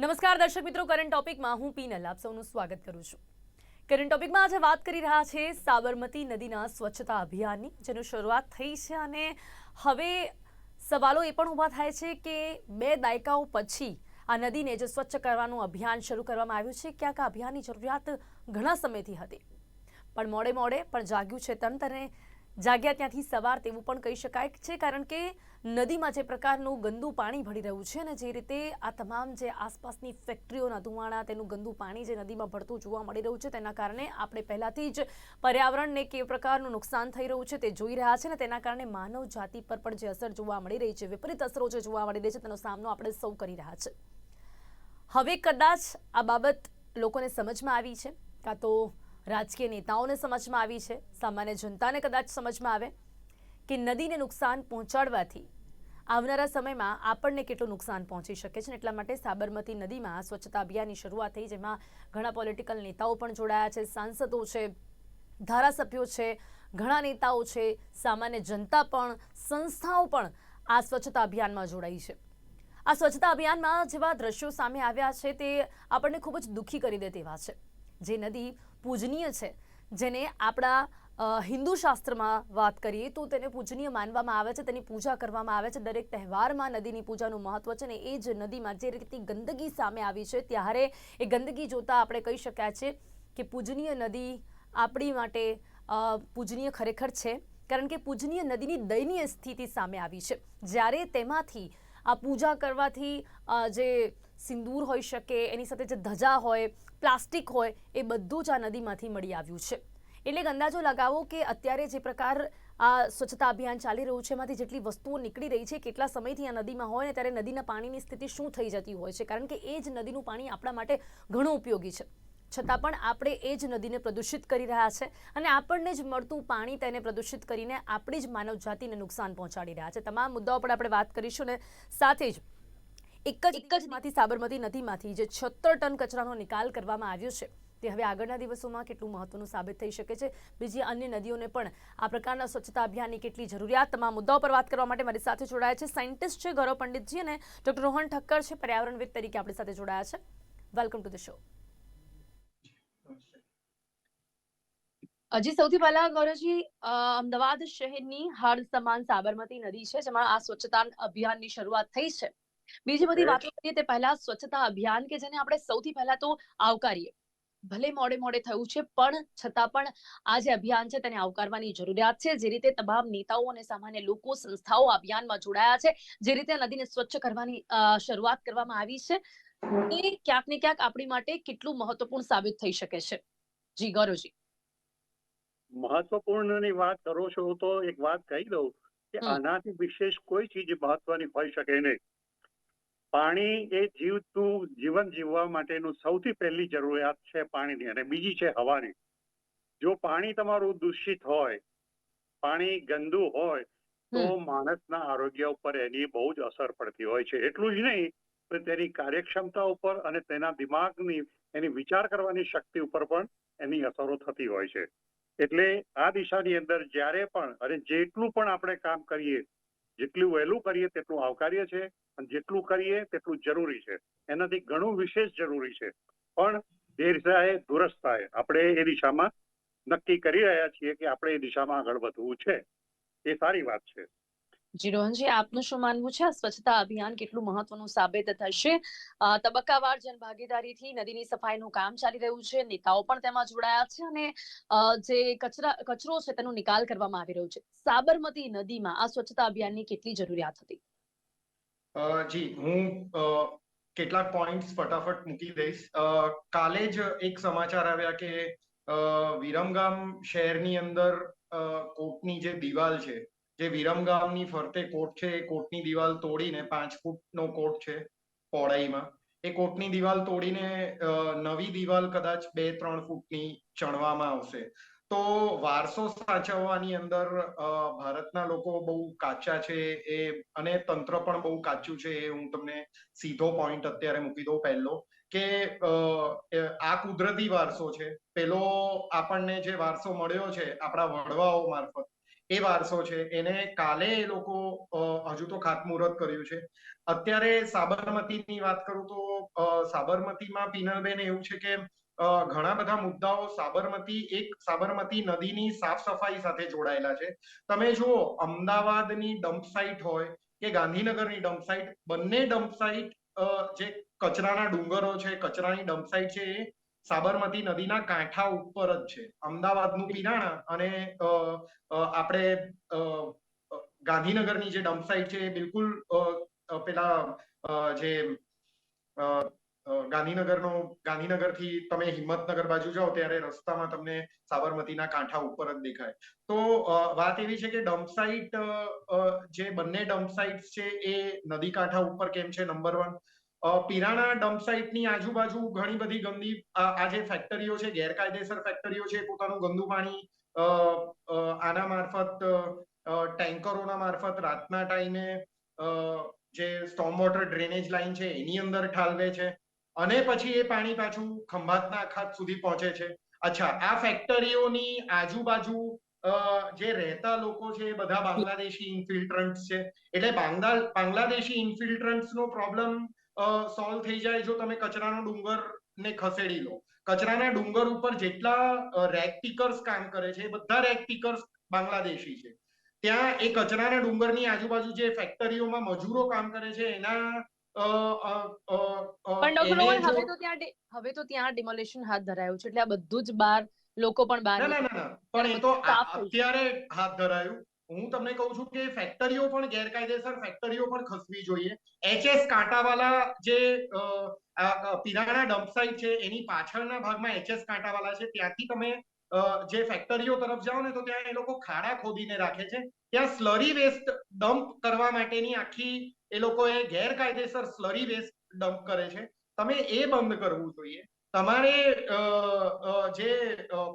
નમસ્કાર દર્શક મિત્રો કરંટ ટોપિકમાં હું પીનલ, આપ સૌનું સ્વાગત કરું છું. કરંટ ટોપિકમાં આજે વાત કરી રહ્યા છે સાબરમતી નદીના સ્વચ્છતા અભિયાનની, જેનું શરૂઆત થઈ છે અને હવે સવાલો એ પણ ઊભા થાય છે કે બે દાયકાઓ પછી આ નદીને જે સ્વચ્છ કરવાનું અભિયાન શરૂ કરવામાં આવ્યું છે, ક્યાંક આ અભિયાનની જરૂરિયાત ઘણા સમયથી હતી. પણ મોડે મોડે પણ જાગ્યું છે તંત્ર અને જાગ્યા ત્યાંથી સવાર તેવું પણ કહી શકાય છે, કારણ કે નદીમાં જે પ્રકારનું ગંદુ પાણી ભળી રહ્યું છે અને જે રીતે આ તમામ જે આસપાસની ફેક્ટરીઓના ધુમાડા, તેનું ગંદુ પાણી જે નદીમાં ભળતું જોવા મળી રહ્યું છે, તેના કારણે આપણે પહેલાથી જ પર્યાવરણને કેવ પ્રકારનું નુકસાન થઈ રહ્યું છે તે જોઈ રહ્યા છે અને તેના કારણે માનવ જાતિ પર પણ જે અસર જોવા મળી રહી છે, વિપરીત અસરો જે જોવા મળી રહી છે, તેનો સામનો આપણે સૌ કરી રહ્યા છે. હવે કદાચ આ બાબત લોકોને સમજમાં આવી છે, કાં તો રાજકીય નેતાઓને સમજમાં આવી છે, સામાન્ય જનતાને કદાચ સમજમાં આવે કે નદીને નુકસાન પહોંચાડવાથી આવનારા સમયમાં આપણને કેટલું નુકસાન પહોંચી શકે છે એટલા માટે સાબરમતી નદીમાં સ્વચ્છતા અભિયાનની શરૂઆત થઈ, જેમાં ઘણા પોલિટિકલ નેતાઓ પણ જોડાયા છે, સાંસદો છે, ધારાસભ્યો છે, ઘણા નેતાઓ છે, સામાન્ય જનતા પણ, સંસ્થાઓ પણ આ સ્વચ્છતા અભિયાનમાં જોડાઈ છે. આ સ્વચ્છતા અભિયાનમાં જેવા દ્રશ્યો સામે આવ્યા છે તે આપણને ખૂબ જ દુઃખી કરી દે તેવા છે. જે નદી પૂજનીય છે, જેને આપણા હિન્દુ શાસ્ત્રમાં વાત કરીએ તો તેને પૂજનીય માનવામાં આવે છે, તેની પૂજા કરવામાં આવે છે. દરેક તહેવારમાં નદીની પૂજાનું મહત્વ છે અને એ જ નદીમાં જે રીતની ગંદકી સામે આવી છે, ત્યારે એ ગંદકી જોતા આપણે કહી શકાય છે કે પૂજનીય નદી આપણી માટે પૂજનીય ખરેખર છે. કારણ કે પૂજનીય નદીની દયનીય સ્થિતિ સામે આવી છે. જ્યારે તેમાંથી આ પૂજા કરવાથી જે સિંદૂર હોઈ શકે, એની સાથે જે ધજા હોય, પ્લાસ્ટિક હોય, એ બધું જ આ નદીમાંથી મળી આવ્યું છે. એટલે અંદાજો લગાવો કે અત્યારે જે પ્રકાર આ સ્વચ્છતા અભિયાન ચાલી રહ્યું છે એમાંથી જેટલી વસ્તુઓ નીકળી રહી છે કેટલા સમયથી આ નદીમાં હોય ને ત્યારે નદીના પાણીની સ્થિતિ શું થઈ જતી હોય છે? કારણ કે એ જ નદીનું પાણી આપણા માટે ઘણું ઉપયોગી છે. છતાં પણ આપણે એ જ નદીને પ્રદૂષિત કરી રહ્યા છે અને આપણને જ મળતું પાણી તેને પ્રદૂષિત કરીને આપણી જ માનવ જાતિને નુકસાન પહોંચાડી રહ્યા છે. તમામ મુદ્દાઓ પર આપણે વાત કરીશું ને સાથે જ એક જ એક જ માંથી સાબરમતી નદીમાંથી જે છત્તર ટન કચરાનો નિકાલ કરવામાં આવ્યો છે. તે હવે આગળના દિવસોમાં કેટલું મહત્વનું સાબિત થઈ શકે છે. બીજી અન્ય નદીઓને પણ આ પ્રકારના સ્વચ્છતા અભિયાનની કેટલી જરૂરિયાત તમામ મુદ્દાઓ પર વાત કરવા માટે મારી સાથે જોડાયા છે. સાયન્ટિસ્ટ છે ગૌરવ પંડિતજી અને ડોક્ટર રોહન ઠક્કર છે. પર્યાવરણવિદ તરીકે આપણી સાથે જોડાયા છે. વેલકમ ટુ ધ શો હજી સૌથી પહેલા ગૌરવજી અમદાવાદ શહેરની હળ સમાન સાબરમતી નદી છે જેમાં આ સ્વચ્છતા અભિયાનની શરૂઆત થઈ છે. બીજી બધી વાતો કરીએ તે પહેલા સ્વચ્છતા અભિયાન કે જેને આપણે સૌથી પહેલા તો આવકારીએ. ભલે મોડે મોડે થયું છે પણ છતાં પણ આ જે અભિયાન છે તેને આવકારવાની જરૂરિયાત છે. જે રીતે તમામ નેતાઓ અને સામાન્ય લોકો સંસ્થાઓ અભિયાનમાં જોડાયા છે જે રીતે નદીને સ્વચ્છ કરવાની શરૂઆત કરવામાં આવી છે એ ક્યાંક ને ક્યાંક આપણી માટે કેટલું મહત્વપૂર્ણ સાબિત થઈ શકે છે. જી ગૌરવજી. મહત્વપૂર્ણની વાત કરો છો તો એક વાત કહી દઉં કે આનાથી વિશેષ કોઈ ચીજ મહત્વની હોઈ શકે નહીં. પાણી એ જીવતું જીવન જીવવા માટેનું સૌથી પહેલી જરૂરિયાત છે પાણીની અને બીજી છે હવાની. જો પાણી તમારું દૂષિત હોય પાણી ગંદુ હોય તો માણસના આરોગ્ય ઉપર એની બહુ જ અસર પડતી હોય છે. એટલું જ નહીં પણ તેની કાર્યક્ષમતા ઉપર અને તેના દિમાગની એની વિચાર કરવાની શક્તિ ઉપર પણ એની અસરો થતી હોય છે. એટલે આ દિશાની અંદર જ્યારે પણ અને જેટલું પણ આપણે કામ કરીએ જેટલું વહેલું કરીએ તેટલું આવકાર્ય છે. અને જેટલું કરીએ તેટલું જરૂરી છે. એનાથી ઘણું વિશેષ જરૂરી છે. પણ દેર થાય દુરસ્ત થાય આપણે એ દિશામાં નક્કી કરી રહ્યા છીએ કે આપણે એ દિશામાં આગળ વધવું છે. એ સારી વાત છે. જી, રોહનજી, આપનું શું માનવું છે? સ્વચ્છતા અભિયાન કેટલું મહત્વનું સાબિત થશે? તબક્કાવાર જનભાગીદારીથી નદીની સફાઈનું કામ ચાલી રહ્યું છે. નેતાઓ પણ તેમાં જોડાયા છે અને જે કચરા, કચરો છે તેનો નિકાલ કરવામાં આવી રહ્યો છે. સાબરમતી નદીમાં આ સ્વચ્છતા અભિયાનની કેટલી જરૂરિયાત હતી? જી, હું કેટલાક પોઈન્ટ્સ ફટાફટ મૂકી દઈશ. કાલે જ એક સમાચાર આવ્યા કે વિરમગામ શહેરની અંદર કોર્ટની જે દિવાલ છે, જે વિરમગામની ફરતે કોર્ટ છે, એ કોર્ટની દિવાલ તોડીને પાંચ ફૂટનો કોર્ટ છે, પહોળાઈમાં. એ કોર્ટની દિવાલ તોડીને નવી દિવાલ કદાચ બે, ત્રણ ફૂટની ચણવામાં આવશે. તો વારસો સાચવવાની અંદર ભારતના લોકો બહુ કાચા છે એ, અને તંત્ર પણ બહુ કાચું છે એ હું તમને સીધો પોઈન્ટ અત્યારે મૂકી દઉં પહેલો કે આ કુદરતી વારસો છે. પેલો આપણને જે વારસો મળ્યો છે આપણા વડવાઓ મારફત, એ વારસો છે. એને કાલે એ લોકો હજુ તો ખાતમુહૂર્ત કર્યું છે. અત્યારે સાબરમતીની વાત કરું તો સાબરમતીમાં પીનલબેન એવું છે કે ઘણા બધા મુદ્દાઓ સાબરમતી, એક સાબરમતી નદીની સાફ સફાઈ સાથે જોડાયેલા છે. તમે જુઓ, અમદાવાદની ડમ્પ સાઇટ હોય કે ગાંધીનગરની ડમ્પ સાઇટ બંને ડમ્પ સાઇટ જે કચરાના ડુંગરો છે, કચરાની ડમ્પ સાઇટ છે એ સાબરમતી નદીના કાંઠા ઉપર જ છે. અમદાવાદનું પિરાણા અને આપણે ગાંધીનગરની જે ડમ્પ સાઇટ છે એ બિલકુલ પેલા જે ગાંધીનગરનો, ગાંધીનગરથી તમે હિંમતનગર બાજુ જાઓ ત્યારે રસ્તામાં તમને સાબરમતીના કાંઠા ઉપર જ દેખાય. તો વાત એવી છે કે ડમ્પ સાઇટ જે બંને ડમ્પ સાઇટ્સ છે એ નદી કાંઠા ઉપર કેમ છે? નંબર વન પીરાણા ડમ્પ સાઇટની આજુબાજુ ઘણી બધી ગંદી, આ જે ફેક્ટરીઓ છે, ગેરકાયદેસર ફેક્ટરીઓ છે, પોતાનું ગંદુ પાણી આના મારફત ટેન્કરોના મારફત રાતના ટાઈમે જે સ્ટોમ વોટર ડ્રેનેજ લાઈન છે, એની અંદર ઠાલવે છે. અને પછી એ પાણી પાછું ખંભાતના અખાત સુધી પહોંચે છે. અચ્છા, આ ફેક્ટરીઓની આજુબાજુ જે રહેતા લોકો છે એ બધા બાંગ્લાદેશી ઇન્ફિલ્ટ્રન્ટ્સ છે. એટલે બાંગ્લા, બાંગ્લાદેશી ઇન્ફિલ્ટ્રન્ટ્સ નો પ્રોબ્લેમ સોલ્વ થઈ જાય જો તમે કચરાનો ડુંગર ને ખસેડી લો. કચરાના ડુંગર ઉપર જેટલા રેક પિકર્સ કામ કરે છે એ બધા રેક પિકર્સ બાંગ્લાદેશી છે. ત્યાં એ કચરાના ડુંગરની આજુબાજુ જે ફેક્ટરીઓમાં મજૂરો કામ કરે છે એના પણ ડોક્ટર રોહન હવે તો ત્યાં હવે તો ત્યાં ડિમોલેશન હાથ ધરાયું છે એટલે આ બધું જ બાર લોકો પણ બહાર ના ના પણ એ તો. અત્યારે હાથ ધરાયું. હું તમને કહું છું કે ફેક્ટરીઓ પણ ગેરકાયદેસર ફેક્ટરીઓ પણ ખસવી જોઈએ. એચએસ કાંટાવાલા જે પિરાણા ડમ્પ સાઇટ છે એની પાછળના ભાગમાં એચએસ કાંટાવાલા છે. ત્યાંથી તમે જે ફેક્ટરીઓ તરફ જાઓ ને તો ત્યાં એ લોકો ખાડા ખોદીને રાખે છે. ત્યાં સ્લરી વેસ્ટ ડમ્પ કરવા માટેની આખી એ લોકોએ ગેરકાયદેસર સ્લરી વેસ્ટ ડમ્પ કરે છે. તમે એ બંધ કરવું જોઈએ. તમારે જે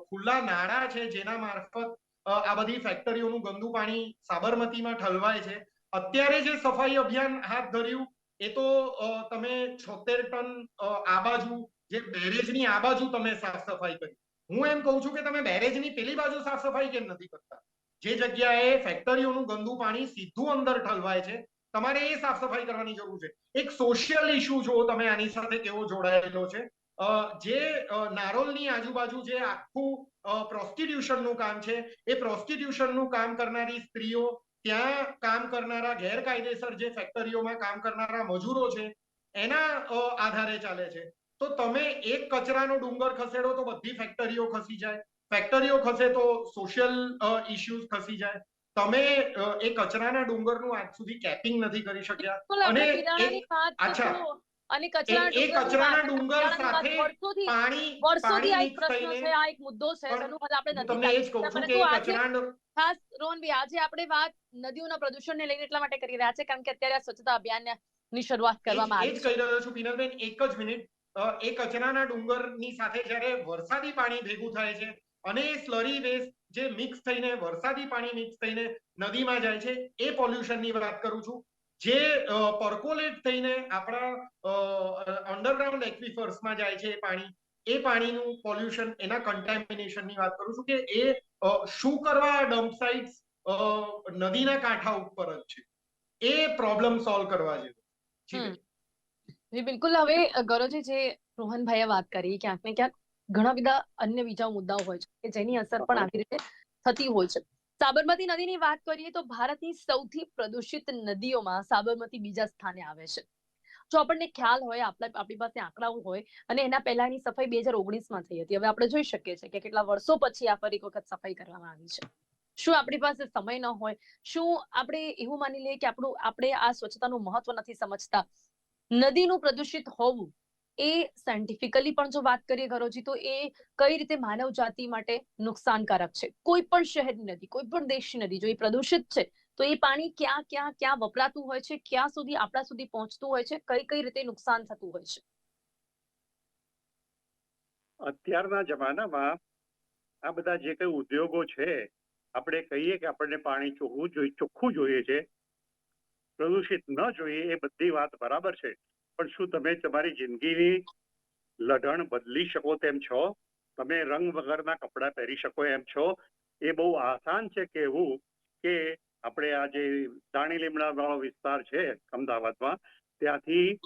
ખુલ્લા નાળા છે જેના મારફત આ બધી ફેક્ટરીઓનું ગંદુ પાણી સાબરમતીમાં ઠલવાય છે. અત્યારે જે સફાઈ અભિયાન હાથ ધર્યું, એ તો તમે છોતેર ટન આ બાજુ જે બેરેજની આ બાજુ તમે સાફ સફાઈ કરી. હું એમ કહું છું કે તમે બેરેજની પેલી બાજુ સાફ સફાઈ કેમ નથી કરતા? જે જગ્યાએ ફેક્ટરીઓનું ગંદુ પાણી સીધું અંદર ઠલવાય છે, તમારે એ સાફ સફાઈ કરવાની જરૂર છે. એક સોશિયલ ઇશ્યુ જો તમે, આની સાથે કેવો જોડાયેલો છે. જે નારોલની આજુબાજુ જે આખું પ્રોસ્ટિટ્યુશનનું કામ છે, એ પ્રોસ્ટિટ્યુશનનું કામ કરનારી સ્ત્રીઓ, ત્યાં કામ કરનારા ગેરકાયદેસર જે ફેક્ટરીઓમાં કામ કરનારા મજૂરો છે, એના આધારે ચાલે છે. તો તમે એક કચરાનો ડુંગર ખસેડો તો બધી ફેક્ટરીઓ ખસી જાય. ફેક્ટરીઓ ખસે તો સોશિયલ ઇશ્યુઝ ખસી જાય. તમે એ કચરાના ડુંગરનું આજ સુધી કેપિંગ નથી કરી શક્યા. અને અચ્છા. અને કચરા એ કચરાના ડુંગર સાથે પાણી વર્ષોથી આ એક પ્રશ્ન છે આ એક મુદ્દો છે તેનું હલ આપણે નથી તમને એ જ કહું છું કે કચરાનો ખાસ રોહનભાઈ આજે આપણે વાત નદીઓના પ્રદૂષણને લઈને એટલા માટે કરી રહ્યા છે કારણ કે અત્યારે આ સ્વચ્છતા અભિયાનની શરૂઆત કરવામાં જ- છે એ જ કહી રહ્યો છું પીનલબેન એક જ મિનિટ. એ કચરાના ડુંગરની સાથે જ્યારે વરસાદી પાણી ભેગું થાય છે અને એ સ્લરી વેસ્ટ જે મિક્સ થઈને વરસાદી પાણી મિક્સ થઈને નદીમાં જાય છે એ પોલ્યુશનની વાત કરું છું. જે પર્કોલેટ થઈને આપણા અંડરગ્રાઉન્ડ એક્વિફર્સમાં જાય છે એ પાણી એ પાણીનું પોલ્યુશન એના કન્ટેમિનેશનની વાત કરું છું કે એ શું કરવા ડમ્પ સાઇટ્સ નદીના કાંઠા ઉપર જ છે. એ પ્રોબ્લેમ સોલ્વ કરવા જેવો. બિલકુલ. હવે ગરોજી જે રોહનભાઈએ વાત કરી ક્યાંક ને ક્યાંક ઘણા બધા અન્ય બીજા મુદ્દાઓ હોય છે કે જેની અસર પણ આવી રીતે થતી હોય છે. સાબરમતી નદીની વાત કરીએ તો ભારતની સૌથી પ્રદૂષિત નદીઓમાં સાબરમતી બીજા સ્થાને આવે છે. જો આપણને ખ્યાલ હોય આપણા આપણી પાસે આંકડાઓ હોય અને એના પહેલાની સફાઈ બે હજાર ઓગણીસમાં થઈ હતી. હવે આપણે જોઈ શકીએ છીએ કે કેટલા વર્ષો પછી આ ફરી વખત સફાઈ કરવામાં આવી છે. શું આપણી પાસે સમય ન હોય? શું આપણે એવું માની લઈએ કે આપણું, આપણે આ સ્વચ્છતાનું મહત્વ નથી સમજતા? નદીનું પ્રદૂષિત હોવું એ સાયન્ટિફિકલી પણ જો વાત કરીએ ઘરોજી, તો એ કઈ રીતે માનવ જાતિ માટે નુકસાનકારક છે? કોઈ પણ શહેરની નદી, કોઈ પણ દેશની નદી, જો એ પ્રદૂષિત છે, તો એ પાણી ક્યાં ક્યાં ક્યાં વપરાતું હોય છે? ક્યાં સુધી, આપણા સુધી પહોંચતું હોય છે? કઈ કઈ રીતે નુકસાન થતું હોય છે? અત્યારના જમાનામાં આ બધા જે કઈ ઉદ્યોગો છે, આપણે કહીએ કે આપણને પાણી ચોખ્ખું જોઈએ ચોખ્ખું જોઈએ છે. પ્રદૂષિત ન જોઈએ એ બધી વાત બરાબર છે. પણ શું તમે તમારી જિંદગીની લઢણ બદલી શકો તેમ છો? તમે રંગ વગરના કપડાં પહેરી શકો એમ છો? એ બહુ આસાન છે કહેવું કે આપણે આ જે દાણી લીમડા વાળો વિસ્તાર છે અમદાવાદમાં, ત્યાંથી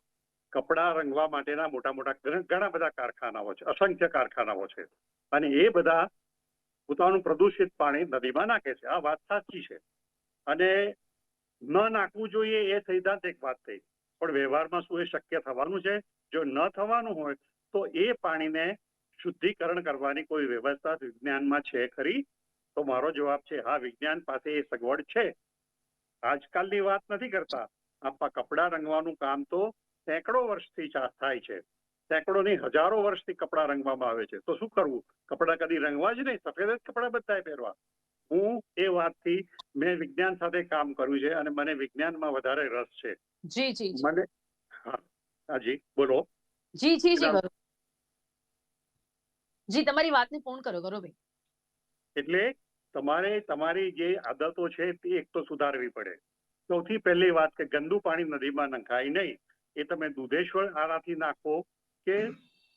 કપડાં રંગવા માટેના મોટા મોટા ઘણા બધા કારખાનાઓ છે, અસંખ્ય કારખાનાઓ છે. અને એ બધા પોતાનું પ્રદૂષિત પાણી નદીમાં નાખે છે. આ વાત સાચી છે. અને ન નાખવું જોઈએ એ સૈદ્ધાંતિક વાત થઈ. પણ વ્યવહારમાં શું એ શક્ય થવાનું છે? જો ન થવાનું હોય, તો એ પાણીને શુદ્ધિકરણ કરવાની કોઈ વ્યવસ્થા વિજ્ઞાનમાં છે ખરી? તો મારો જવાબ છે, હા, વિજ્ઞાન પાસે એ સગવડ છે. આજકાલની વાત નથી કરતા. આપણા કપડા રંગવાનું કામ તો સેંકડો વર્ષથી થાય છે. સેંકડો નહીં હજારો વર્ષથી કપડા રંગવામાં આવે છે. તો શું કરવું? કપડા કદી રંગવા જ નહીં. સફેદ જ કપડા બધા પહેરવા. હું એ વાતથી મેં વિજ્ઞાન સાથે કામ કર્યું છે અને મને વિજ્ઞાનમાં વધારે રસ છે. જી જી મને હા જી બોલો. જી જી જી. ગૌરવ જી તમારી વાતને પૂર્ણ કરો ગૌરવભાઈ એટલે તમારે તમારી જે આદતો છે તે એક તો સુધારવી પડે. સૌથી પહેલી વાત કે ગંદુ પાણી નદીમાં નખાય નહીં. એ તમે દુધેશ્વર આરાથી નાખો કે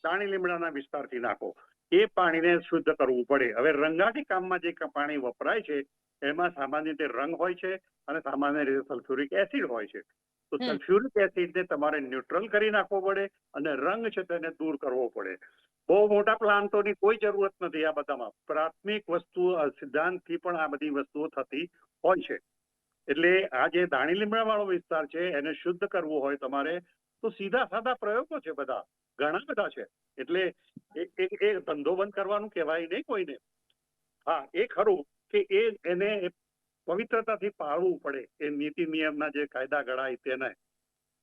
દાણી લીમડાના વિસ્તારથી નાખો. એ પાણીને શુદ્ધ કરવું પડે. હવે રંગાટી કામમાં જે પાણી વપરાય છે એમાં સામાન્ય રીતે રંગ હોય છે અને સામાન્ય રીતે સલ્ફ્યુરિક એસિડ હોય છે. તો સલ્ફ્યુરિક એસિડને તમારે ન્યુટ્રલ કરી નાખવો પડે અને રંગ છે તેને દૂર કરવો પડે. બહુ મોટા પ્લાન્ટોની કોઈ જરૂરત નથી આ બધામાં. પ્રાથમિક વસ્તુ સિદ્ધાંતથી પણ આ બધી વસ્તુઓ થતી હોય છે. એટલે આ જે દાણી લીમડા વાળો વિસ્તાર છે એને શુદ્ધ કરવું હોય તમારે તો સીધા સાધા પ્રયોગો છે બધા. ઘણા બધા છે. એટલે એ ધંધો બંધ કરવાનું કહેવાય નહીં કોઈને. હા, એ ખરું કે એ, એને પવિત્રતાથી પાળવું પડે. એ નીતિ નિયમના જે કાયદા ઘડાય તેને.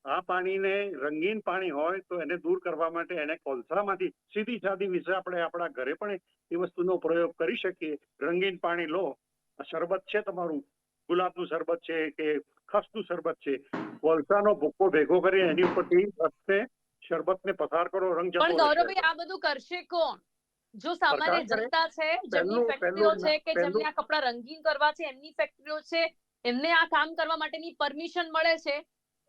આ પાણીને રંગીન પાણી હોય તો એને દૂર કરવા માટે એને કોલસામાંથી સીધી સાદી વિશે આપણે આપણા ઘરે પણ એ વસ્તુનો પ્રયોગ કરી શકીએ. રંગીન પાણી લો. શરબત છે તમારું. ગુલાબનું શરબત છે કે ખસનું શરબત છે. કોલસાનો ભૂક્કો ભેગો કરી એની ઉપરથી રસને શરબતને પસાર કરો રંગ જતો પણ ગૌરવભાઈ આ બધું કરશે કોણ? જો સામાન્ય જનતા છે જેમની ફેક્ટરીઓ છે કે જેમને આ કપડા રંગીન કરવા છે એમની ફેક્ટરીઓ છે એમને આ કામ કરવા માટેની પરમિશન મળે છે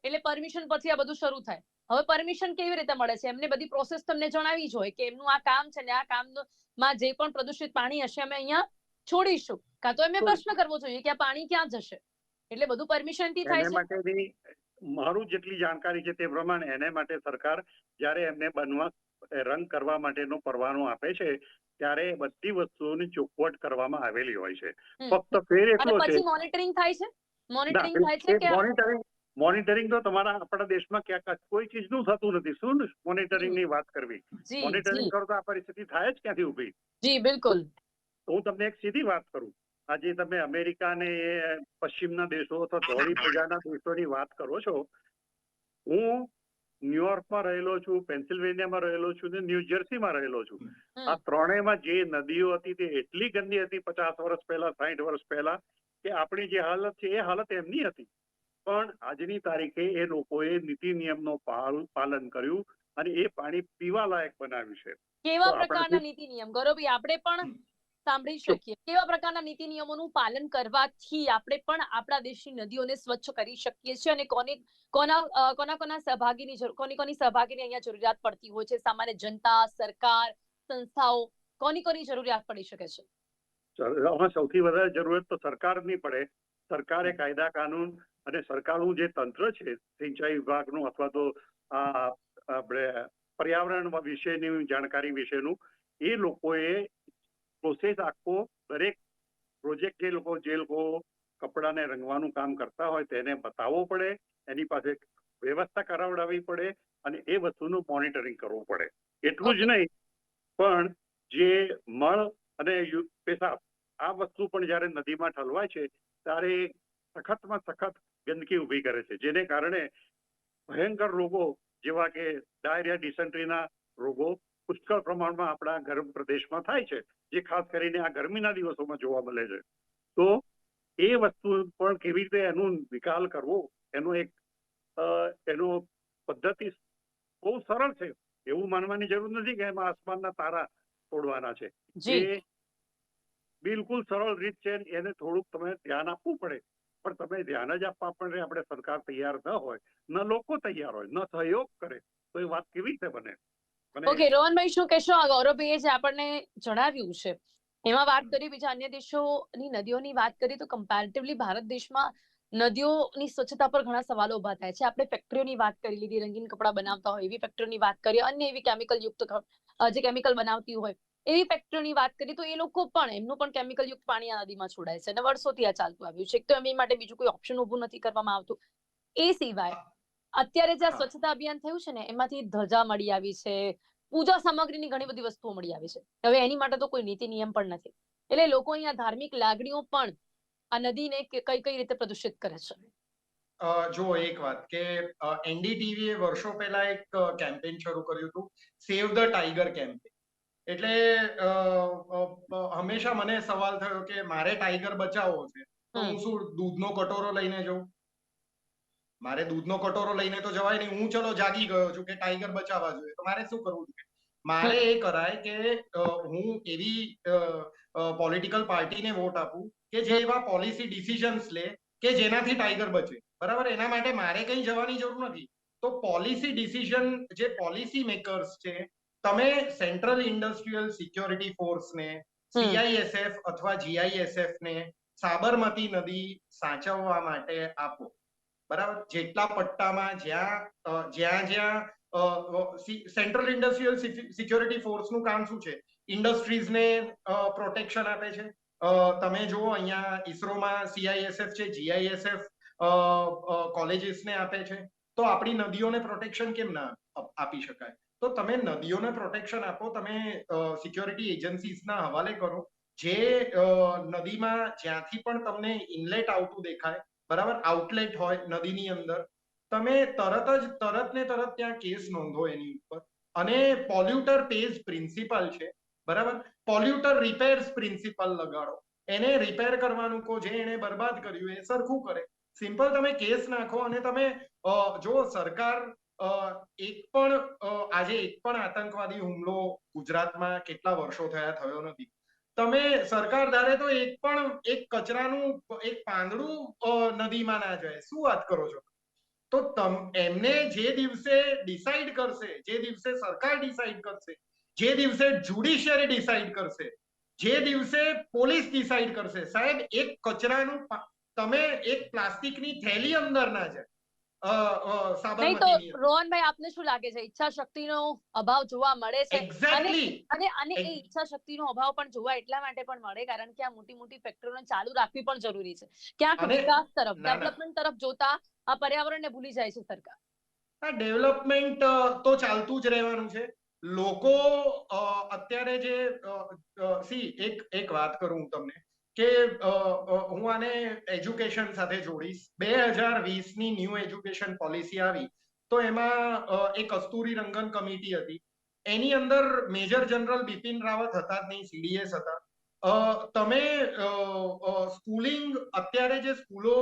એટલે પરમિશન પછી આ બધું શરૂ થાય. હવે પરમિશન કેવી રીતે મળે છે? એમને બધી પ્રોસેસ તમને જણાવી જ હોય કે એમનું આ કામ છે ને આ કામમાં જે પણ પ્રદૂષિત પાણી હશે અમે અહીંયા છોડીશું. કાં તો એમને પ્રશ્ન કરવો જોઈએ કે આ પાણી ક્યાં જશે? એટલે બધું પરમિશનથી થાય છે? મારું જેટલી જાણકારી છે તે પ્રમાણે એને માટે સરકાર જ્યારે એમને બનવા રંગ કરવા માટેનો પરવાનો આપે છે ત્યારે બધી વસ્તુઓની ચોખવટ કરવામાં આવેલી હોય છે. ફક્ત ફેર એટલો છે મોનિટરિંગ થાય છે? મોનિટરિંગ થાય છે કે મોનિટરિંગ મોનિટરિંગ તો તમારા આપણા દેશમાં ક્યાંક કોઈ ચીજનું થતું નથી. શું મોનિટરિંગની વાત કરવી. મોનિટરિંગ કરો તો આ પરિસ્થિતિ થાય જ ક્યાંથી ઊભી જી બિલકુલ. હું તમને એક સીધી વાત કરું. આજે તમે અમેરિકા ને પશ્ચિમના દેશો અથવા ધોળી પ્રજાના દેશોની વાત કરો છો હું ન્યુયોર્કમાં રહેલો છું પેન્સિલ્વેનિયામાં રહેલો છું ને ન્યૂજર્સીમાં રહેલો છું. આ ત્રણેયમાં જે નદીઓ હતી તે એટલી ગંદી હતી પચાસ વર્ષ પહેલા સાઠ વર્ષ પહેલા કે આપણી જે હાલત છે એ હાલત એમની હતી. પણ આજની તારીખે એ લોકોએ નીતિ નિયમનો પાલ- પાલન કર્યું અને એ પાણી પીવા લાયક બનાવ્યું છે. કેવા પ્રકારના નીતિ નિયમ? ગૌરવભાઈ આપણે પણ સાંભળી શકીએ. કેવા પ્રકારના નીતિ નિયમોનું પાલન કરવાથી આપણે પણ આપણા દેશની નદીઓને સ્વચ્છ કરી શકીએ છીએ અને કોને કોના કોના કોના સહભાગીની કોની કોની સહભાગીની અહીંયા જરૂરિયાત પડતી હોય છે? સામાન્ય જનતા સરકાર સંસ્થાઓ કોની કોની જરૂરિયાત પડી શકે છે? આમાં સૌથી વધારે જરૂરત તો સરકારની પડે. સરકારે કાયદા કાનૂન અને સરકારનું જે તંત્ર છે સિંચાઈ વિભાગનું અથવા તો આ આપણે પર્યાવરણ વિશેની જાણકારી વિશેનું એ લોકોએ પ્રોસેસ આખો દરેક પ્રોજેક્ટ જે લોકો જે લોકો કપડાને રંગવાનું કામ કરતા હોય તેને બતાવવો પડે એની પાસે વ્યવસ્થા કરાવડાવવી પડે અને એ વસ્તુનું મોનિટરિંગ કરવું પડે. એટલું જ નહીં પણ જે મળ અને પેશાબ આ વસ્તુ પણ જ્યારે નદીમાં ઠલવાય છે ત્યારે સખતમાં સખત ગંદકી ઊભી કરે છે જેને કારણે ભયંકર રોગો જેવા કે ડાયરિયા ડિસેન્ટ્રીના રોગો પુષ્કળ પ્રમાણમાં આપણા ગરમ પ્રદેશમાં થાય છે જે ખાસ કરીને આ ગરમીના દિવસોમાં જોવા મળે છે. તો એ વસ્તુ પણ કેવી રીતે એનો નિકાલ કરવો? એનો એક એનો પદ્ધતિ બહુ સરળ છે. એવું માનવાની જરૂર નથી કે એમાં આસમાનના તારા તોડવાના છે. જી. એ બિલકુલ સરળ રીત છે. એને થોડુંક તમે ધ્યાન આપવું પડે. પણ તમે ધ્યાન જ આપવા પડે. આપણે સરકાર તૈયાર ન હોય ન લોકો તૈયાર હોય ન સહયોગ કરે તો એ વાત કેવી રીતે બને? ઓકે રોહનભાઈ શું કહેશો? આ ગૌરવભાઈએ જે આપણને જણાવ્યું છે એમાં વાત કરી બીજા અન્ય દેશોની નદીઓની વાત કરીએ તો કમ્પેરેટિવલી ભારત દેશમાં નદીઓની સ્વચ્છતા પર ઘણા સવાલો ઊભા થાય છે. આપણે ફેક્ટરીઓની વાત કરી લીધી રંગીન કપડાં બનાવતા હોય એવી ફેક્ટરીઓની વાત કરીએ અન્ય એવી કેમિકલ યુક્ત જે કેમિકલ બનાવતી હોય એવી ફેક્ટરીઓની વાત કરીએ તો એ લોકો પણ એમનું પણ કેમિકલ યુક્ત પાણી આ નદીમાં છોડાય છે. અને વર્ષોથી આ ચાલતું આવ્યું છે. એક તો એમની માટે બીજું કોઈ ઓપ્શન ઊભું નથી કરવામાં આવતું. એ સિવાય અત્યારે જે સ્વચ્છતા અભિયાન થયું છે ને એમાંથી ધજા મળી આવી છે પૂજા સામગ્રીની ઘણી બધી વસ્તુઓ મળી આવી છે. હવે એની માટે તો કોઈ નીતિ નિયમ પણ નથી. એટલે લોકો અહીંયા ધાર્મિક લાગણીઓ પણ આ નદીને કઈ કઈ રીતે પ્રદૂષિત કરે છે? જો એક વાત કે એનડીટીવી એ વર્ષો પહેલા એક કેમ્પેન શરૂ કર્યું હતું સેવ ધ ટાઈગર કેમ્પેન એટલે હંમેશા મને સવાલ થયો કે મારે ટાઈગર બચાવવો છે તો હું શું દૂધનો કટોરો લઈને જઉં? મારે દૂધનો કટોરો લઈને તો જવાય નહીં. હું ચલો જાગી ગયો છું કે ટાઈગર બચાવવા જોઈએ. તો મારે શું કરવું જોઈએ? મારે એ કરાય કે હું એવી પોલિટિકલ પાર્ટીને વોટ આપું કે જે એવા પોલિસી ડિસિઝન્સ લે કે જેનાથી ટાઈગર બચે. બરાબર? એના માટે મારે કઈ જવાની જરૂર નથી. તો પોલિસી ડિસિઝન જે પોલિસી મેકર્સ છે તમે સેન્ટ્રલ ઇન્ડસ્ટ્રીયલ સિક્યોરિટી ફોર્સને સીઆઈએસએફ અથવા જીઆઈએસએફ ને સાબરમતી નદી સાચવવા માટે આપો. બરાબર? જેટલા પટ્ટામાં જ્યાં જ્યાં જ્યાં સેન્ટ્રલ ઇન્ડસ્ટ્રીયલ સિક્યોરિટી ફોર્સનું કામ શું છે? ઇન્ડસ્ટ્રીઝને પ્રોટેક્શન આપે છે. તમે જુઓ અહીંયા ઈસરોમાં સીઆઈએસએફ છે જીઆઈએસએફ કોલેજીસને આપે છે. તો આપણી નદીઓને પ્રોટેક્શન કેમ ના આપી શકાય? તો તમે નદીઓને પ્રોટેક્શન આપો, તમે સિક્યોરિટી એજન્સીસના હવાલે કરો. જે નદીમાં જ્યાંથી પણ તમને ઇનલેટ આવતું દેખાય બરાબર? આઉટલેટ હોય, નદીની અંદર. તમે તરત જ, તરત ને તરત ત્યાં કેસ નોંધો એની ઉપર. અને પોલ્યુટર પેઝ પ્રિન્સિપલ છે, બરાબર? પોલ્યુટર રિપેર્સ પ્રિન્સિપલ લગાડો. એને રિપેર કરવાનું કહો જે એને બરબાદ કર્યું, એ સરખું કરે. સિમ્પલ તમે કેસ નાખો અને તમે જો સરકાર એક પણ આજે એક પણ આતંકવાદી હુમલો ગુજરાતમાં કેટલા વર્ષો થયા થયો નથી? તમે સરકાર ધારે તો એક પણ, એક કચરાનું, એક પાંદડું નદીમાં ના જાય. શું વાત કરો છો? તો તમ, એમને જે દિવસે ડિસાઈડ કરશે, જે દિવસે સરકાર ડિસાઈડ કરશે, જે દિવસે જ્યુડિશિયરી ડિસાઈડ કરશે, જે દિવસે પોલીસ ડિસાઈડ કરશે, સાહેબ, એક કચરાનું તમે એક પ્લાસ્ટિકની થેલી અંદર ના જાય. નહીં તો. રોહનભાઈ આપને શું લાગે છે ઈચ્છા શક્તિનો અભાવ જોવા મળે છે અને. અને એ ઈચ્છા શક્તિનો અભાવ પણ જોવા એટલા માટે પણ મળે કારણ કે આ મોટી મોટી ફેક્ટરીઓને ચાલુ રાખવી પણ જરૂરી છે ક્યાંક વિકાસ તરફ. ડેવલપમેન્ટ તરફ જોતા આ પર્યાવરણને ભૂલી જાય છે સરકાર આ ડેવલપમેન્ટ તો ચાલતું જ રહેવાનું છે લોકો અત્યારે જે સી એક એક વાત કરું હું તમને કે હું આને એજ્યુકેશન સાથે જોડીશ. બે હજાર વીસની ન્યૂ એજ્યુકેશન પોલિસી આવી, તો એમાં એક કસ્તુરી રંગન કમિટી હતી. એની અંદર મેજર જનરલ બિપિન રાવત હતા જ નહીં સીડીએસ હતા. તમે સ્કૂલિંગ અત્યારે જે સ્કૂલો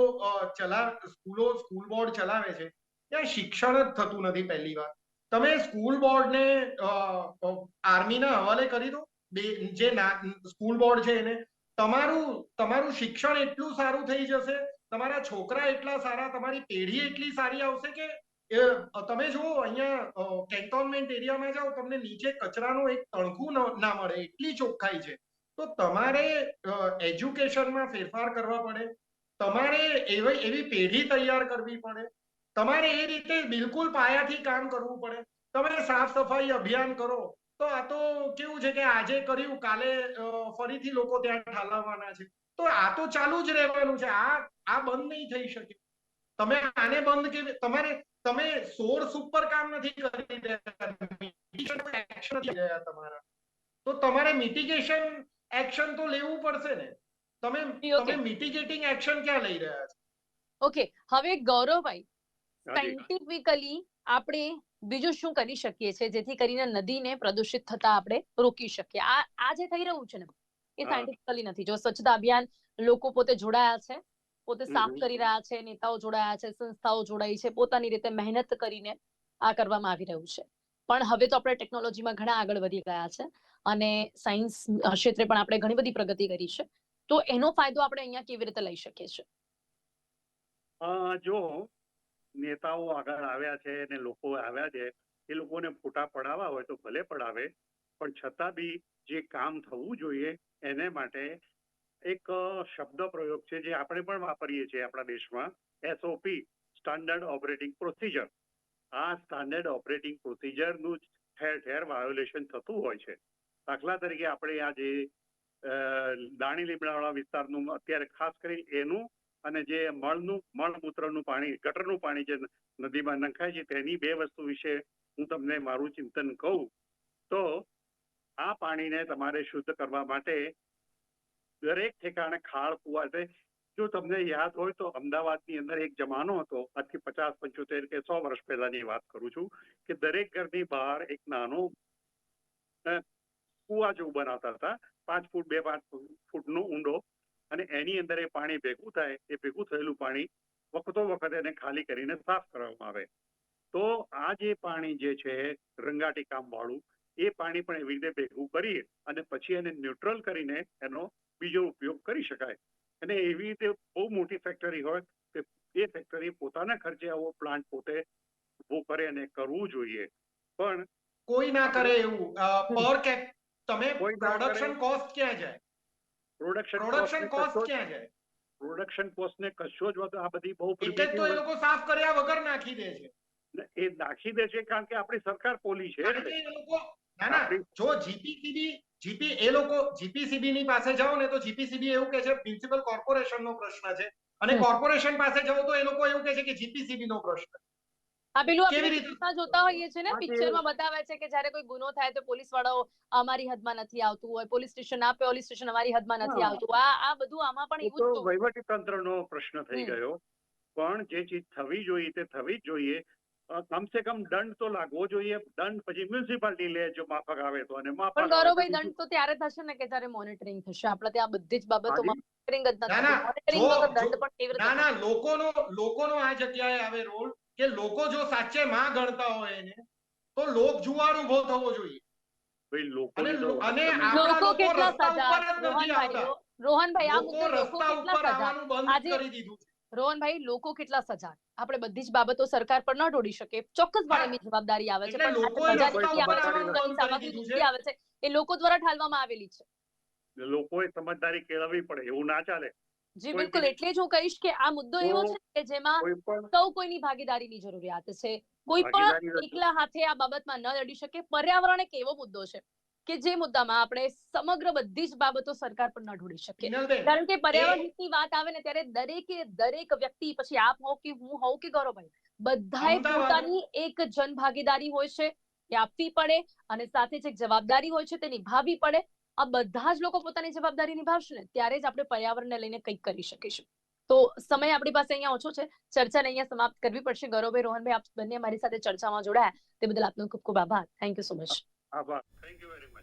ચલા, સ્કૂલો સ્કૂલ બોર્ડ ચલાવે છે, ત્યાં શિક્ષણ જ થતું નથી પહેલી વાર. તમે સ્કૂલ બોર્ડને આર્મીના હવાલે કરી દો. બે, જે સ્કૂલ બોર્ડ છે એને તમારું તમારું શિક્ષણ એટલું સારું થઈ જશે, તમારા છોકરા એટલા સારા, તમારી પેઢી એટલી સારી આવશે કે તમે જુઓ, અહીંયા કેન્ટોનમેન્ટ એરિયામાં જાઓ, તમને નીચે કચરાનું એક તણખું ના મળે, એટલી ચોખ્ખાઈ છે. તો તમારે એજ્યુકેશનમાં ફેરફાર કરવા પડે, તમારે એવી એવી પેઢી તૈયાર કરવી પડે, તમારે એ રીતે બિલકુલ પાયાથી કામ કરવું પડે, તમે સાફ સફાઈ અભિયાન કરો તો આ તો કેવું છે કે આજે કર્યું કાલે ફરીથી લોકો ત્યાં ઠાલવવાના છે. તો આ તો ચાલુ જ રહેવાનું છે. આ આ બંધ નહીં થઈ શકે. તમે આને બંધ કે તમારે તમે સોર્સ ઉપર કામ નથી કરી રહ્યા. નથી રહ્યા તમારા. તો તમારે મિટિગેશન એક્શન તો લેવું પડશે ને. તમે તમે મિટિગેટિંગ એક્શન ક્યાં લઈ રહ્યા છો? ઓકે હવે ગૌરવભાઈ. સાયન્ટિફિકલી આપણે બીજું શું કરી શકીએ છીએ? જેથી કરીને નદીને પ્રદૂષિત થતા આપણે રોકી શકીએ. આ આ જે થઈ રહ્યું છે ને એ સાયન્ટિફિકલી નથી. જો સ્વચ્છતા અભિયાન લોકો પોતે જોડાયા છે પોતે સાફ કરી રહ્યા છે નેતાઓ જોડાયા છે સંસ્થાઓ જોડાઈ છે પોતાની રીતે મહેનત કરીને આ કરવામાં આવી રહ્યું છે. પણ હવે તો આપણે ટેકનોલોજીમાં ઘણા આગળ વધી ગયા છે અને સાયન્સ ક્ષેત્રે પણ આપણે ઘણી બધી પ્રગતિ કરી છે. તો એનો ફાયદો આપણે અહીંયા કેવી રીતે લઈ શકીએ છીએ? જો નેતાઓ આગળ આવ્યા છે અને લોકો આવ્યા છે, એ લોકોને ફોટા પડાવવા હોય તો ભલે પડાવે, પણ છતાં બી જે કામ થવું જોઈએ એને માટે એક શબ્દ પ્રયોગ છે જે આપણે પણ વાપરીએ છીએ આપણા દેશમાં એસઓપી સ્ટાન્ડર્ડ ઓપરેટિંગ પ્રોસિજર આ સ્ટાન્ડર્ડ ઓપરેટિંગ પ્રોસિજરનું જ ઠેર ઠેર વાયોલેશન થતું હોય છે. દાખલા તરીકે આપણે આ જે દાણી લીમડાવાળા વિસ્તારનું અત્યારે ખાસ કરી એનું અને જે મળનું, મળમૂત્રનું પાણી, ગટરનું પાણી જે નદીમાં નંખાય છે, તેની બે વસ્તુ વિશે હું તમને મારું ચિંતન કહું, તો આ પાણીને તમારે શુદ્ધ કરવા માટે દરેક ઠેકાણે ખાળ કુવા છે જો તમને યાદ હોય તો અમદાવાદની અંદર એક જમાનો હતો, આજથી પચાસ, પંચોતેર કે સો વર્ષ પહેલાની વાત કરું છું, કે દરેક ઘરની બહાર એક નાનો કુવા જેવું બનાવતા હતા, પાંચ ફૂટ, બે પાંચ ફૂટનો ઊંડો અને એની અંદર એ પાણી ભેગું થાય એ ભેગું થયેલું પાણી વખતો વખત એને ખાલી કરીને સાફ કરવામાં આવે. તો આ જે પાણી જે છે રંગાટી કામ વાળું એ પાણી પણ એવી રીતે ભેગું કરીએ અને પછી એને ન્યુટ્રલ કરીને એનો બીજો ઉપયોગ કરી શકાય. અને એવી રીતે બહુ મોટી ફેક્ટરી હોય કે એ ફેક્ટરી પોતાના ખર્ચે આવો પ્લાન્ટ પોતે ઊભો કરે અને કરવું જોઈએ. પણ કોઈ ના કરે એવું. પર કે તમે. પ્રોડક્શન કોસ્ટ ક્યાં જાય પ્રોડક્શન પ્રોડક્શન કોસ્ટ ક્યાં જાય? પ્રોડક્શન કોસ્ટ ને કશો જ આ બધી બહુ એટલે તો એ લોકો સાફ કર્યા વગર નાખી દે છે. એ નાખી દે છે કારણ કે આપણી સરકાર પોલી છે. એ લોકો ના ના. જો જીપીસીબી જીપી એ લોકો જીપીસીબી ની પાસે જાઓ ને તો જીપીસીબી એવું કે છે પ્રિન્સિપલ કોર્પોરેશન નો પ્રશ્ન છે. અને કોર્પોરેશન પાસે જાઓ તો એ લોકો એવું કે છે કે જીપીસીબી નો પ્રશ્ન આ પેલું આપણે? જોતા હોઈએ છે ને પિક્ચરમાં બતાવે છે કે જ્યારે કોઈ ગુનો થાય તો પોલીસ વાળાઓ અમારી હદમાં નથી આવતું હોય પોલીસ સ્ટેશન આ પોલીસ સ્ટેશન અમારી હદમાં નથી આવતું. આ આ બધું આમાં પણ એવું તો વહીવટી તંત્રનો પ્રશ્ન થઈ ગયો. પણ જે ચીજ થવી જોઈએ તે થવી જ જોઈએ. કમસે કમ દંડ તો લાગવો જોઈએ. દંડ પછી મ્યુનિસિપાલિટી લે જો માફક આવે તો અને માફક પણ ગૌરવભાઈ દંડ તો ત્યારે થશે ને કે જ્યારે મોનિટરિંગ થશે? આપણે ત્યાં બધી જ બાબતોમાં મોનિટરિંગ જ નથી મોનિટરિંગ વગર દંડ પણ તીવ્ર ના ના લોકોનો લોકોનો આ જગ્યાએ આવે રોલ કે લોકો જો સાચે માં ગણતા હોય એને તો લોક જુવાળ ઊભો થવો જોઈએ. લોકો કેટલા સજાગ રોહનભાઈ આ લોકો મુદ્દે લોકો કેટલા ઉપર સજાગ બંધ આજે- કરી દીધું રોહનભાઈ લોકો કેટલા સજાગ આપણે બધી જ બાબતો સરકાર પર ન ઢોળી શકે. ચોક્કસપણે હા. જવાબદારી છે. પણ સામગ્રી. આવે છે એ લોકો દ્વારા ઠાલવામાં આવેલી છે. લોકોએ સમજદારી કેળવવી પડે એવું ના ચાલે. જી બિલકુલ. એટલે જ હું કહીશ કે આ મુદ્દો એવો છે કે જેમાં સૌ કોઈની ભાગીદારીની જરૂરિયાત છે. કોઈ પણ એકલા હાથે આ બાબતમાં ન લડી શકે. પર્યાવરણ એક એવો મુદ્દો છે કે જે મુદ્દામાં આપણે સમગ્ર બધી જ બાબતો સરકાર પર ન ઢોળી શકીએ. કારણ કે પર્યાવરણ હિતની વાત આવે ને ત્યારે દરેકે દરેક વ્યક્તિ પછી આપ હો કે હું હોઉં કે ગૌરવભાઈ બધાએ પોતાની એક જન ભાગીદારી હોય છે એ આપવી પડે અને સાથે જે જવાબદારી હોય છે તે નિભાવવી પડે. આ બધા જ લોકો પોતાની જવાબદારી નિભાવશે ને, ત્યારે જ આપણે પર્યાવરણને લઈને કંઈક કરી શકીશું. તો સમય આપણી પાસે અહીંયા ઓછો છે. ચર્ચાને અહીંયા સમાપ્ત કરવી પડશે. ગૌરવભાઈ, રોહનભાઈ, આપ બંને મારી સાથે ચર્ચામાં જોડાયા. તે બદલ આપનો ખૂબ ખૂબ આભાર. થેન્ક યુ સો મચ આભાર. થેન્ક યુ વેરી મચ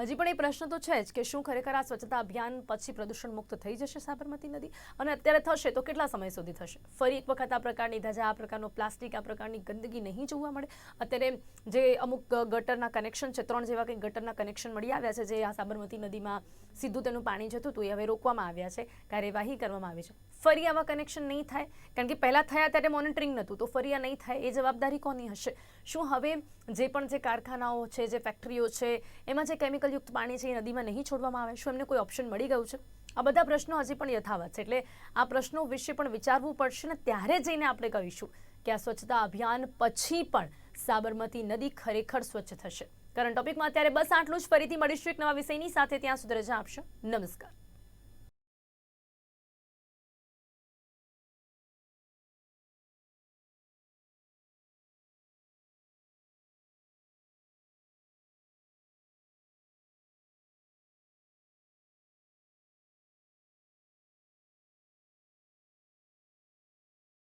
હજી પણ એ પ્રશ્ન તો છે જ કે શું ખરેખર આ સ્વચ્છતા અભિયાન પછી પ્રદૂષણ મુક્ત થઈ જશે સાબરમતી નદી? અને અત્યારે થશે તો કેટલા સમય સુધી થશે? ફરી એક વખત આ પ્રકારની ધજા, આ પ્રકારનો પ્લાસ્ટિક, આ પ્રકારની ગંદકી નહીં જોવા મળે? અત્યારે જે અમુક ગટરના કનેક્શન છે, ત્રણ જેવા કંઈક ગટરના કનેક્શન મળી આવ્યા છે, જે આ સાબરમતી નદીમાં સીધું તેનું પાણી જતું હતું, એ હવે રોકવામાં આવ્યા છે, કાર્યવાહી કરવામાં આવી છે. ફરી આવા કનેક્શન નહીં થાય? કારણ કે પહેલાં થયા ત્યારે મોનિટરિંગ નહોતું, તો ફરી આ નહીં થાય, એ જવાબદારી કોની હશે? શું હવે જે પણ જે કારખાનાઓ છે, જે ફેક્ટરીઓ છે, એમાં જે કેમિકલયુક્ત પાણી છે એ નદીમાં નહીં છોડવામાં આવે, શું એમને કોઈ ઓપ્શન મળી ગયું છે? આ બધા પ્રશ્નો હજી પણ યથાવત છે. એટલે આ પ્રશ્નો વિશે પણ વિચારવું પડશે ને ત્યારે જઈને આપણે કહીશું કે આ સ્વચ્છતા અભિયાન પછી પણ સાબરમતી નદી ખરેખર સ્વચ્છ થશે. કરંટ ટોપિકમાં અત્યારે બસ આટલું જ. ફરીથી મળીશું એક નવા વિષયની સાથે. ત્યાં સુધી રજા આપશો. નમસ્કાર.